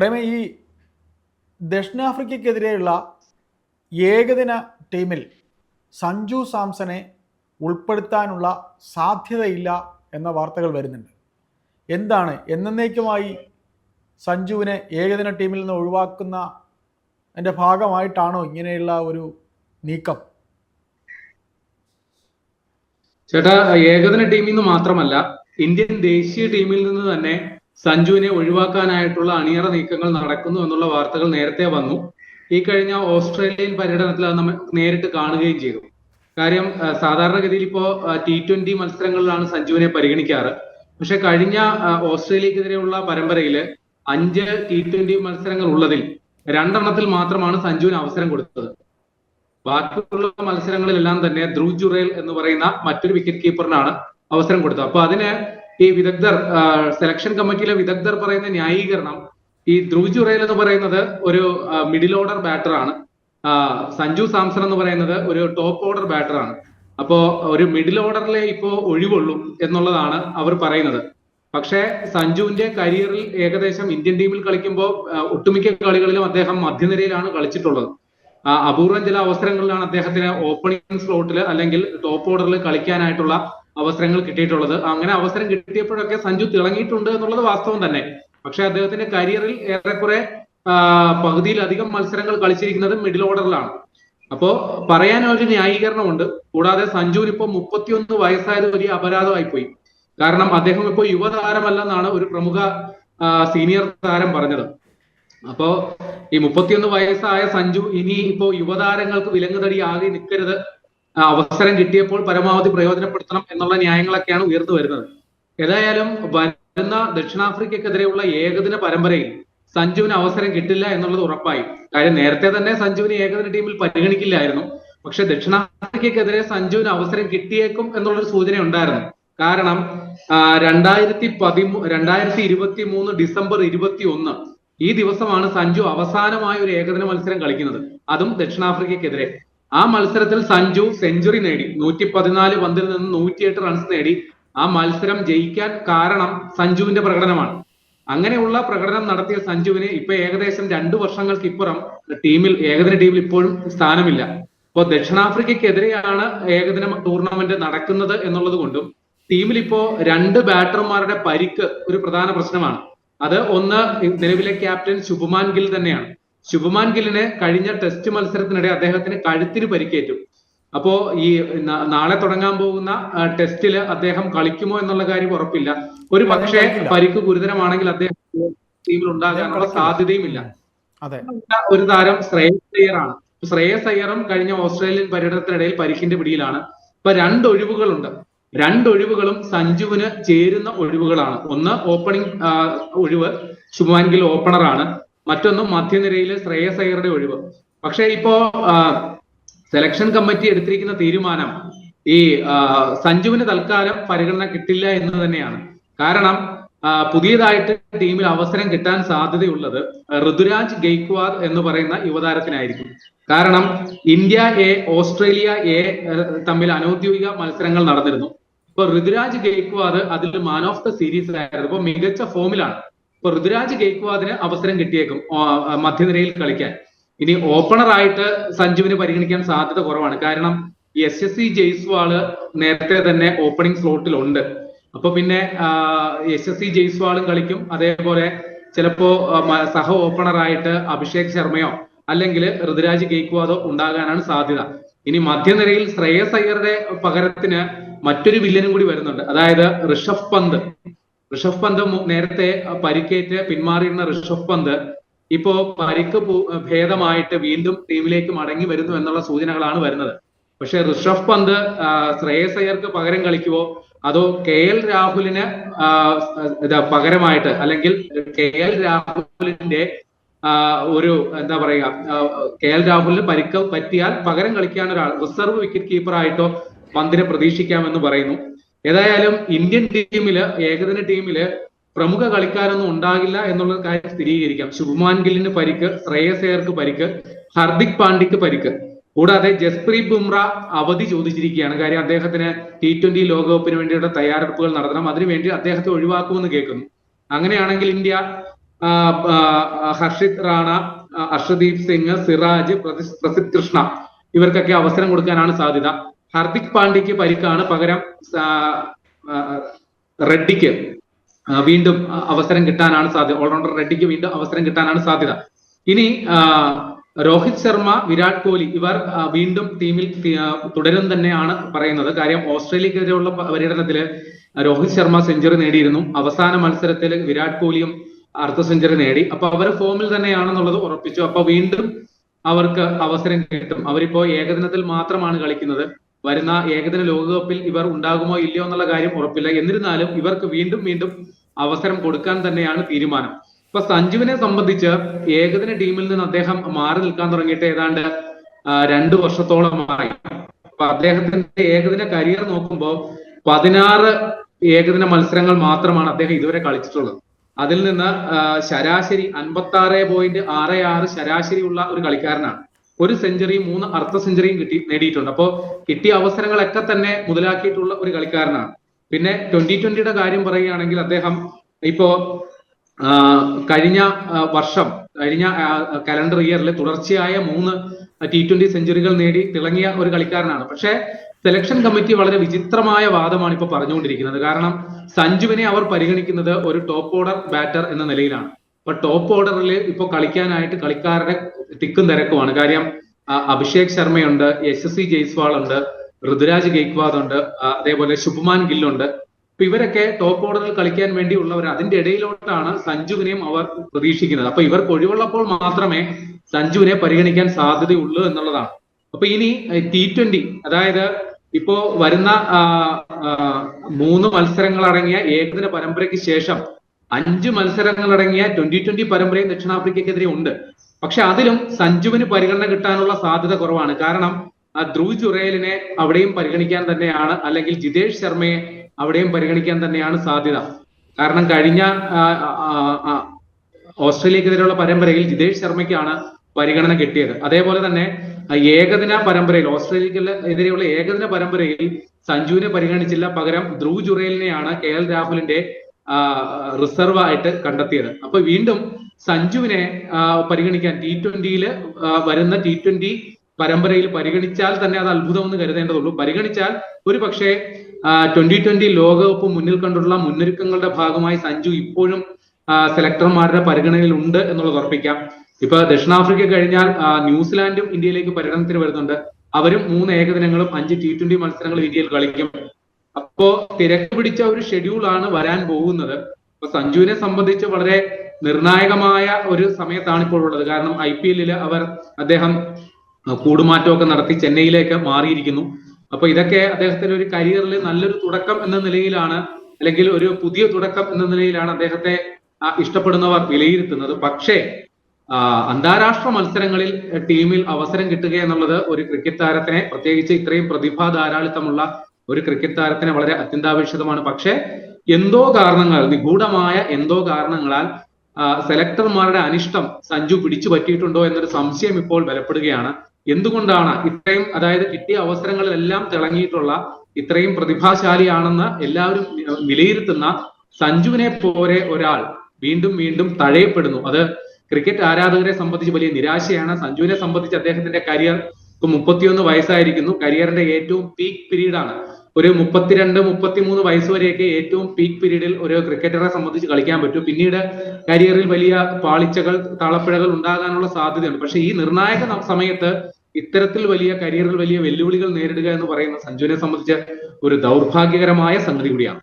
പ്രേമ ഈ ദക്ഷിണാഫ്രിക്കയ്ക്കെതിരെയുള്ള ഏകദിന ടീമിൽ സഞ്ജു സാംസനെ ഉൾപ്പെടുത്താനുള്ള സാധ്യതയില്ല എന്ന വാർത്തകൾ വരുന്നുണ്ട്. എന്താണ്? എന്നേക്കുമായി സഞ്ജുവിനെ ഏകദിന ടീമിൽ നിന്ന് ഒഴിവാക്കുന്ന അതിന്റെ ഭാഗമായിട്ടാണോ ഇങ്ങനെയുള്ള ഒരു നീക്കം? ചേട്ടാ ഏകദിന ടീമിൽ നിന്ന് മാത്രമല്ല ഇന്ത്യൻ ദേശീയ ടീമിൽ നിന്ന് തന്നെ സഞ്ജുവിനെ ഒഴിവാക്കാനായിട്ടുള്ള അണിയറ നീക്കങ്ങൾ നടക്കുന്നു എന്നുള്ള വാർത്തകൾ നേരത്തെ വന്നു. ഈ കഴിഞ്ഞ ഓസ്ട്രേലിയൻ പര്യടനത്തിൽ അത് നമ്മൾ നേരിട്ട് കാണുകയും ചെയ്തു. കാര്യം സാധാരണഗതിയിൽ ഇപ്പോ ടി ട്വന്റി മത്സരങ്ങളിലാണ് സഞ്ജുവിനെ പരിഗണിക്കാറ്. പക്ഷെ കഴിഞ്ഞ ഓസ്ട്രേലിയക്കെതിരെയുള്ള പരമ്പരയിൽ അഞ്ച് ടി ട്വന്റി മത്സരങ്ങൾ ഉള്ളതിൽ രണ്ടെണ്ണത്തിൽ മാത്രമാണ് സഞ്ജുവിന് അവസരം കൊടുത്തത്. ബാക്കിയുള്ള മത്സരങ്ങളിലെല്ലാം തന്നെ ധ്രുവ് ജുറേൽ എന്ന് പറയുന്ന മറ്റൊരു വിക്കറ്റ് കീപ്പറിനാണ് അവസരം കൊടുത്തത്. അപ്പൊ അതിന് ഈ വിദഗ്ധർ സെലക്ഷൻ കമ്മിറ്റിയിലെ വിദഗ്ധർ പറയുന്ന ന്യായീകരണം ഈ ധ്രുവ് ജുറേൽ എന്ന് പറയുന്നത് ഒരു മിഡിൽ ഓർഡർ ബാറ്ററാണ് സഞ്ജു സാംസൺ എന്ന് പറയുന്നത് ഒരു ടോപ്പ് ഓർഡർ ബാറ്ററാണ് അപ്പോ ഒരു മിഡിൽ ഓർഡറിലെ ഇപ്പോ ഒഴിവുള്ളൂ എന്നുള്ളതാണ് അവർ പറയുന്നത്. പക്ഷേ സഞ്ജുവിന്റെ കരിയറിൽ ഏകദേശം ഇന്ത്യൻ ടീമിൽ കളിക്കുമ്പോൾ ഒട്ടുമിക്ക കളികളിലും അദ്ദേഹം മധ്യനിരയിലാണ് കളിച്ചിട്ടുള്ളത്. അപൂർവം ചില അവസരങ്ങളിലാണ് അദ്ദേഹത്തിന് ഓപ്പണിംഗ് സ്ലോട്ടിൽ അല്ലെങ്കിൽ ടോപ്പ് ഓർഡറിൽ കളിക്കാനായിട്ടുള്ള അവസരങ്ങൾ കിട്ടിയിട്ടുള്ളത്. അങ്ങനെ അവസരം കിട്ടിയപ്പോഴൊക്കെ സഞ്ജു തിളങ്ങിയിട്ടുണ്ട് എന്നുള്ളത് വാസ്തവം തന്നെ. പക്ഷെ അദ്ദേഹത്തിന്റെ കരിയറിൽ ഏറെക്കുറെ പകുതിയിലധികം മത്സരങ്ങൾ കളിച്ചിരിക്കുന്നത് മിഡിൽ ഓർഡറിലാണ് അപ്പോ പറയാൻ ഒരു ന്യായീകരണമുണ്ട്. കൂടാതെ സഞ്ജുവിന് ഇപ്പോൾ മുപ്പത്തിയൊന്ന് വയസ്സായത് വലിയ അപരാധമായി പോയി കാരണം അദ്ദേഹം ഇപ്പോൾ യുവതാരമല്ലെന്നാണ് ഒരു പ്രമുഖ സീനിയർ താരം പറഞ്ഞത്. അപ്പോ ഈ മുപ്പത്തിയൊന്ന് വയസ്സായ സഞ്ജു ഇനി ഇപ്പോ യുവതാരങ്ങൾക്ക് വിലങ്ങുതടി ആകെ നിൽക്കരുത് അവസരം കിട്ടിയപ്പോൾ പരമാവധി പ്രയോജനപ്പെടുത്തണം എന്നുള്ള ന്യായങ്ങളൊക്കെയാണ് ഉയർന്നു വരുന്നത്. ഏതായാലും വരുന്ന ദക്ഷിണാഫ്രിക്കക്കെതിരെയുള്ള ഏകദിന പരമ്പരയിൽ സഞ്ജുവിന് അവസരം കിട്ടില്ല എന്നുള്ളത് ഉറപ്പായി. കാര്യം നേരത്തെ തന്നെ സഞ്ജുവിന് ഏകദിന ടീമിൽ പരിഗണിക്കില്ലായിരുന്നു. പക്ഷെ ദക്ഷിണാഫ്രിക്കക്കെതിരെ സഞ്ജുവിന് അവസരം കിട്ടിയേക്കും എന്നുള്ളൊരു സൂചന ഉണ്ടായിരുന്നു കാരണം രണ്ടായിരത്തി പതിമൂ രണ്ടായിരത്തി ഇരുപത്തി മൂന്ന് ഡിസംബർ ഇരുപത്തി ഒന്ന് ഈ ദിവസമാണ് സഞ്ജു അവസാനമായ ഒരു ഏകദിന മത്സരം കളിക്കുന്നത്. അതും ദക്ഷിണാഫ്രിക്കക്കെതിരെ. ആ മത്സരത്തിൽ സഞ്ജു സെഞ്ചുറി നേടി. നൂറ്റി പതിനാല് പന്തിൽ നിന്ന് നൂറ്റിയെട്ട് റൺസ് നേടി. ആ മത്സരം ജയിക്കാൻ കാരണം സഞ്ജുവിന്റെ പ്രകടനമാണ്. അങ്ങനെയുള്ള പ്രകടനം നടത്തിയ സഞ്ജുവിന് ഇപ്പൊ ഏകദേശം രണ്ടു വർഷങ്ങൾക്ക് ഇപ്പുറം ടീമിൽ ഏകദിന ടീമിൽ ഇപ്പോഴും സ്ഥാനമില്ല. ഇപ്പോൾ ദക്ഷിണാഫ്രിക്കയ്ക്കെതിരെയാണ് ഏകദിന ടൂർണമെന്റ് നടക്കുന്നത് എന്നുള്ളത് കൊണ്ടും ടീമിൽ ഇപ്പോ രണ്ട് ബാറ്റർമാരുടെ പരിക്ക് ഒരു പ്രധാന പ്രശ്നമാണ്. അത് ഒന്ന് നിലവിലെ ക്യാപ്റ്റൻ ശുഭമാൻ ഗിൽ തന്നെയാണ്. ശുഭമാൻ ഗില്ലിന് കഴിഞ്ഞ ടെസ്റ്റ് മത്സരത്തിനിടെ അദ്ദേഹത്തിന് കഴുത്തിന് പരിക്കേറ്റു. അപ്പോ ഈ നാളെ തുടങ്ങാൻ പോകുന്ന ടെസ്റ്റിൽ ടെസ്റ്റിൽ അദ്ദേഹം കളിക്കുമോ എന്നുള്ള കാര്യം ഉറപ്പില്ല. ഒരു പക്ഷേ പരിക്ക് ഗുരുതരമാണെങ്കിൽ അദ്ദേഹം ടീമിൽ ഉണ്ടാകാനുള്ള സാധ്യതയും സാധ്യതയുമില്ല ഒരു താരം ശ്രേയസ് അയ്യറാണ് ശ്രേയസ് അയ്യറും കഴിഞ്ഞ ഓസ്ട്രേലിയൻ പര്യടനത്തിനിടയിൽ പരിക്കിന്റെ പിടിയിലാണ്. ഇപ്പൊ രണ്ട് ഒഴിവുകളുണ്ട്. രണ്ട് ഒഴിവുകളും സഞ്ജുവിന് ചേരുന്ന ഒഴിവുകളാണ്. ഒന്ന് ഓപ്പണിംഗ് ഒഴിവ്. ശുഭമാൻ ഗിൽ ഓപ്പണറാണ് മറ്റൊന്ന് മധ്യനിരയിലെ ശ്രേയസ് അയ്യറുടെ ഒഴിവ്. പക്ഷെ ഇപ്പോ സെലക്ഷൻ കമ്മിറ്റി എടുത്തിരിക്കുന്ന തീരുമാനം ഈ സഞ്ജുവിന് തൽക്കാലം പരിഗണന കിട്ടില്ല എന്ന് തന്നെയാണ്. കാരണം പുതിയതായിട്ട് ടീമിൽ അവസരം കിട്ടാൻ സാധ്യതയുള്ളത് ഋതുരാജ് ഗെയ്ക്വാദ് എന്ന് പറയുന്ന യുവതാരത്തിനായിരിക്കും. കാരണം ഇന്ത്യ എ ഓസ്ട്രേലിയ എ തമ്മിൽ അനൌദ്യോഗിക മത്സരങ്ങൾ നടന്നിരുന്നു. ഇപ്പൊ ഋതുരാജ് ഗെയ്ക്വാദ് അതിൽ മാൻ ഓഫ് ദ സീരീസ് ആയിരുന്നു. ഇപ്പൊ മികച്ച ഫോമിലാണ് ഋതുരാജ് ഗെയ്ക്വാദിന് അവസരം കിട്ടിയേക്കും മധ്യനിരയിൽ കളിക്കാൻ. ഇനി ഓപ്പണർ ആയിട്ട് സഞ്ജുവിനെ പരിഗണിക്കാൻ സാധ്യത കുറവാണ്. കാരണം എസ് എസ് സി ജയ്സ്വാൾ നേരത്തെ തന്നെ ഓപ്പണിംഗ് സ്ലോട്ടിൽ ഉണ്ട് അപ്പൊ പിന്നെ എസ് എസ് സി ജയ്സ്വാളും കളിക്കും. അതേപോലെ ചിലപ്പോ സഹ ഓപ്പണർ ആയിട്ട് അഭിഷേക് ശർമ്മയോ അല്ലെങ്കിൽ ഋതുരാജ് ഗെയ്ക്വാദോ ഉണ്ടാകാനാണ് സാധ്യത. ഇനി മധ്യനിരയിൽ ശ്രേയസ് അയ്യറുടെ പകരത്തിന് മറ്റൊരു വില്ലനും കൂടി വരുന്നുണ്ട്. അതായത് ഋഷഭ് പന്ത്. ഋഷഭ് പന്ത് നേരത്തെ പരിക്കേറ്റ് പിന്മാറിയിരുന്ന ഋഷഭ് പന്ത് ഇപ്പോ പരിക്ക് ഭേദമായിട്ട് വീണ്ടും ടീമിലേക്ക് മടങ്ങി വരുന്നു എന്നുള്ള സൂചനകളാണ് വരുന്നത്. പക്ഷെ ഋഷഭ് പന്ത് ശ്രേയസ് അയ്യർക്ക് പകരം കളിക്കുവോ? അതോ കെ എൽ രാഹുലിന് പകരമായിട്ട് അല്ലെങ്കിൽ കെ എൽ രാഹുലിന്റെ ഒരു എന്താ പറയുക കെ എൽ രാഹുലിന് പരിക്ക് പറ്റിയാൽ പകരം കളിക്കാൻ ഒരാൾ റിസർവ് വിക്കറ്റ് കീപ്പറായിട്ടോ പന്തിനെ പ്രതീക്ഷിക്കാമെന്ന് പറയുന്നു. ഏതായാലും ഇന്ത്യൻ ടീമിൽ ഏകദിന ടീമിൽ പ്രമുഖ കളിക്കാരൊന്നും ഉണ്ടാകില്ല എന്നുള്ള കാര്യം സ്ഥിരീകരിക്കാം. ശുഭ്മാൻ ഗില്ലിന് പരിക്ക് ശ്രേയസ് പരിക്ക് ഹർദിക് പാണ്ഡ്യക്ക് പരിക്ക്. കൂടാതെ ജസ്പ്രീത് ബുംറ അവധി ചോദിച്ചിരിക്കുകയാണ്. കാര്യം അദ്ദേഹത്തിന് ടി ട്വന്റി ലോകകപ്പിന് വേണ്ടിയുള്ള തയ്യാറെടുപ്പുകൾ നടത്തണം. അതിനുവേണ്ടി അദ്ദേഹത്തെ ഒഴിവാക്കുമെന്ന് കേൾക്കുന്നു. അങ്ങനെയാണെങ്കിൽ ഇന്ത്യ ഹർഷിത് റാണ അർഷദീപ് സിംഗ് സിറാജ് പ്രസിദ്ധ് കൃഷ്ണ ഇവർക്കൊക്കെ അവസരം കൊടുക്കാനാണ് സാധ്യത. ഹർദിക് പാണ്ഡ്യക്ക് പരിക്കാണ് പകരം റെഡ്ഡിക്ക് വീണ്ടും അവസരം കിട്ടാനാണ് സാധ്യത. ഓൾറൗണ്ടർ റെഡ്ഡിക്ക് വീണ്ടും അവസരം കിട്ടാനാണ് സാധ്യത. ഇനി രോഹിത് ശർമ്മ വിരാട് കോഹ്ലി ഇവർ വീണ്ടും ടീമിൽ തുടരും തന്നെയാണ് പറയുന്നത്. കാര്യം ഓസ്ട്രേലിയക്കെതിരെയുള്ള പര്യടനത്തിൽ രോഹിത് ശർമ്മ സെഞ്ചുറി നേടിയിരുന്നു. അവസാന മത്സരത്തിൽ വിരാട് കോഹ്ലിയും അർദ്ധ സെഞ്ചുറി നേടി. അപ്പൊ അവർ ഫോമിൽ തന്നെയാണെന്നുള്ളത് ഉറപ്പിച്ചു. അപ്പൊ വീണ്ടും അവർക്ക് അവസരം കിട്ടും. അവരിപ്പോ ഏകദിനത്തിൽ മാത്രമാണ് കളിക്കുന്നത്. വരുന്ന ഏകദിന ലോകകപ്പിൽ ഇവർ ഉണ്ടാകുമോ ഇല്ലയോ എന്നുള്ള കാര്യം ഉറപ്പില്ല. എന്നിരുന്നാലും ഇവർക്ക് വീണ്ടും വീണ്ടും അവസരം കൊടുക്കാൻ തന്നെയാണ് തീരുമാനം. ഇപ്പൊ സഞ്ജുവിനെ സംബന്ധിച്ച് ഏകദിന ടീമിൽ നിന്ന് അദ്ദേഹം മാറി നിൽക്കാൻ തുടങ്ങിയിട്ട് ഏതാണ്ട് രണ്ടു വർഷത്തോളമായി. അപ്പൊ അദ്ദേഹത്തിന്റെ ഏകദിന കരിയർ നോക്കുമ്പോൾ പതിനാറ് ഏകദിന മത്സരങ്ങൾ മാത്രമാണ് അദ്ദേഹം ഇതുവരെ കളിച്ചിട്ടുള്ളത്. അതിൽ നിന്ന് ശരാശരി അൻപത്തി ആറ് പോയിന്റ് ആറ് ആറ് ശരാശരി ഉള്ള ഒരു കളിക്കാരനാണ്. ഒരു സെഞ്ചുറിയും മൂന്ന് അർദ്ധ സെഞ്ചുറിയും കിട്ടി നേടിയിട്ടുണ്ട്. അപ്പോ കിട്ടിയ അവസരങ്ങളൊക്കെ തന്നെ മുതലാക്കിയിട്ടുള്ള ഒരു കളിക്കാരനാണ്. പിന്നെ ട്വന്റി ട്വന്റിയുടെ കാര്യം പറയുകയാണെങ്കിൽ അദ്ദേഹം ഇപ്പോ കഴിഞ്ഞ വർഷം കഴിഞ്ഞ കലണ്ടർ ഇയറിൽ തുടർച്ചയായ മൂന്ന് ടി ട്വന്റി സെഞ്ചുറികൾ നേടി തിളങ്ങിയ ഒരു കളിക്കാരനാണ്. പക്ഷേ സെലക്ഷൻ കമ്മിറ്റി വളരെ വിചിത്രമായ വാദമാണ് ഇപ്പൊ പറഞ്ഞുകൊണ്ടിരിക്കുന്നത്. കാരണം സഞ്ജുവിനെ അവർ പരിഗണിക്കുന്നത് ഒരു ടോപ്പ് ഓർഡർ ബാറ്റർ എന്ന നിലയിലാണ്. അപ്പൊ ടോപ്പ് ഓർഡറിൽ ഇപ്പൊ കളിക്കാനായിട്ട് കളിക്കാരുടെ തിക്കും തിരക്കുമാണ്. കാര്യം അഭിഷേക് ശർമ്മയുണ്ട് യശസ്വി ജയ്സ്വാൾ ഉണ്ട് ഋതുരാജ് ഗെയ്ക്വാദ് ഉണ്ട് അതേപോലെ ശുഭ്മാൻ ഗില്ലുണ്ട് അപ്പൊ ഇവരൊക്കെ ടോപ്പ് ഓർഡറിൽ കളിക്കാൻ വേണ്ടി വേണ്ടിയുള്ളവർ അതിന്റെ ഇടയിലോട്ടാണ് സഞ്ജുവിനെയും അവർ പ്രതീക്ഷിക്കുന്നത്. അപ്പൊ ഇവർക്ക് ഒഴിവുള്ളപ്പോൾ മാത്രമേ സഞ്ജുവിനെ പരിഗണിക്കാൻ സാധ്യതയുള്ളൂ എന്നുള്ളതാണ്. അപ്പൊ ഇനി ടി ട്വന്റി അതായത് ഇപ്പോ വരുന്ന മൂന്ന് മത്സരങ്ങൾ അടങ്ങിയ ഏകദിന പരമ്പരയ്ക്ക് ശേഷം അഞ്ച് മത്സരങ്ങൾ അടങ്ങിയ ട്വന്റി ട്വന്റി പരമ്പരയും ദക്ഷിണാഫ്രിക്കയ്ക്കെതിരെ ഉണ്ട്. പക്ഷെ അതിലും സഞ്ജുവിന് പരിഗണന കിട്ടാനുള്ള സാധ്യത കുറവാണ്. കാരണം ധ്രുവ് ചുറയലിനെ അവിടെയും പരിഗണിക്കാൻ തന്നെയാണ് അല്ലെങ്കിൽ ജിതേഷ് ശർമ്മയെ അവിടെയും പരിഗണിക്കാൻ തന്നെയാണ് സാധ്യത. കാരണം കഴിഞ്ഞ ഓസ്ട്രേലിയക്കെതിരെയുള്ള പരമ്പരയിൽ ജിതേഷ് ശർമ്മയ്ക്കാണ് പരിഗണന കിട്ടിയത്. അതേപോലെ തന്നെ ഏകദിന പരമ്പരയിൽ ഓസ്ട്രേലിയക്കെതിരെയുള്ള ഏകദിന പരമ്പരയിൽ സഞ്ജുവിനെ പരിഗണിച്ചില്ല. പകരം ധ്രുവ് ജുറേലിനെയാണ് കെ എൽ രാഹുലിന്റെ റിസർവ് ആയിട്ട് കണ്ടെത്തിയത്. അപ്പൊ വീണ്ടും സഞ്ജുവിനെ പരിഗണിക്കാൻ ടി ട്വന്റിയിൽ വരുന്ന ടി ട്വന്റി പരമ്പരയിൽ പരിഗണിച്ചാൽ തന്നെ അത് അത്ഭുതമെന്ന് കരുതേണ്ടതുള്ളൂ. പരിഗണിച്ചാൽ ഒരു പക്ഷേ ട്വന്റി ട്വന്റി ലോകകപ്പ് മുന്നിൽ കണ്ടുള്ള മുന്നൊരുക്കങ്ങളുടെ ഭാഗമായി സഞ്ജു ഇപ്പോഴും സെലക്ടർമാരുടെ പരിഗണനയിൽ ഉണ്ട് എന്നുള്ളത് ഉറപ്പിക്കാം. ഇപ്പൊ ദക്ഷിണാഫ്രിക്ക കഴിഞ്ഞാൽ ന്യൂസിലാൻഡും ഇന്ത്യയിലേക്ക് പര്യടനത്തിന് വരുന്നുണ്ട്. അവരും മൂന്ന് ഏകദിനങ്ങളും അഞ്ച് ടി ട്വന്റി മത്സരങ്ങളും ഇന്ത്യയിൽ കളിക്കും. അപ്പോ തിരക്ക് പിടിച്ച ഒരു ഷെഡ്യൂൾ ആണ് വരാൻ പോകുന്നത്. അപ്പൊ സഞ്ജുവിനെ സംബന്ധിച്ച് വളരെ നിർണായകമായ ഒരു സമയത്താണ് ഇപ്പോൾ ഉള്ളത്. കാരണം ഐ പി എല്ലിൽ അവർ അദ്ദേഹം കൂടുമാറ്റമൊക്കെ നടത്തി ചെന്നൈയിലേക്ക് മാറിയിരിക്കുന്നു. അപ്പൊ ഇതൊക്കെ അദ്ദേഹത്തിന്റെ ഒരു കരിയറിൽ നല്ലൊരു തുടക്കം എന്ന നിലയിലാണ് അല്ലെങ്കിൽ ഒരു പുതിയ തുടക്കം എന്ന നിലയിലാണ് അദ്ദേഹത്തെ ഇഷ്ടപ്പെടുന്നവർ വിലയിരുത്തുന്നത്. പക്ഷേ അന്താരാഷ്ട്ര മത്സരങ്ങളിൽ ടീമിൽ അവസരം കിട്ടുക എന്നുള്ളത് ഒരു ക്രിക്കറ്റ് താരത്തിനെ പ്രത്യേകിച്ച് ഇത്രയും പ്രതിഭാ ധാരാളിത്തമുള്ള ഒരു ക്രിക്കറ്റ് താരത്തിന് വളരെ അത്യന്താപേക്ഷിതമാണ്. പക്ഷേ എന്തോ കാരണങ്ങൾ നിഗൂഢമായ എന്തോ കാരണങ്ങളാൽ സെലക്ടർമാരുടെ അനിഷ്ടം സഞ്ജു പിടിച്ചു പറ്റിയിട്ടുണ്ടോ എന്നൊരു സംശയം ഇപ്പോൾ ബലപ്പെടുകയാണ്. എന്തുകൊണ്ടാണ് ഇത്രയും അതായത് കിട്ടിയ അവസരങ്ങളിലെല്ലാം തിളങ്ങിയിട്ടുള്ള ഇത്രയും പ്രതിഭാശാലിയാണെന്ന് എല്ലാവരും വിലയിരുത്തുന്ന സഞ്ജുവിനെ പോലെ ഒരാൾ വീണ്ടും വീണ്ടും തഴയപ്പെടുന്നു. അത് ക്രിക്കറ്റ് ആരാധകരെ സംബന്ധിച്ച് വലിയ നിരാശയാണ്. സഞ്ജുവിനെ സംബന്ധിച്ച് അദ്ദേഹത്തിന്റെ കരിയർ ഇപ്പൊ മുപ്പത്തിയൊന്ന് വയസ്സായിരിക്കുന്നു. കരിയറിന്റെ ഏറ്റവും പീക്ക് പീരീഡാണ് ഒരു മുപ്പത്തിരണ്ട് മുപ്പത്തിമൂന്ന് വയസ്സ് വരെയൊക്കെ ഏറ്റവും പീക്ക് പീരീഡിൽ ഒരു ക്രിക്കറ്ററെ സംബന്ധിച്ച് കളിക്കാൻ പറ്റും. പിന്നീട് കരിയറിൽ വലിയ പാളിച്ചകൾ താളപ്പിഴകൾ ഉണ്ടാകാനുള്ള സാധ്യതയുണ്ട്. പക്ഷെ ഈ നിർണായക സമയത്ത് ഇത്തരത്തിൽ വലിയ കരിയറിൽ വലിയ വെല്ലുവിളികൾ നേരിടുക എന്ന് പറയുന്ന സഞ്ജുവിനെ സംബന്ധിച്ച് ഒരു ദൗർഭാഗ്യകരമായ സംഗതി കൂടിയാണ്.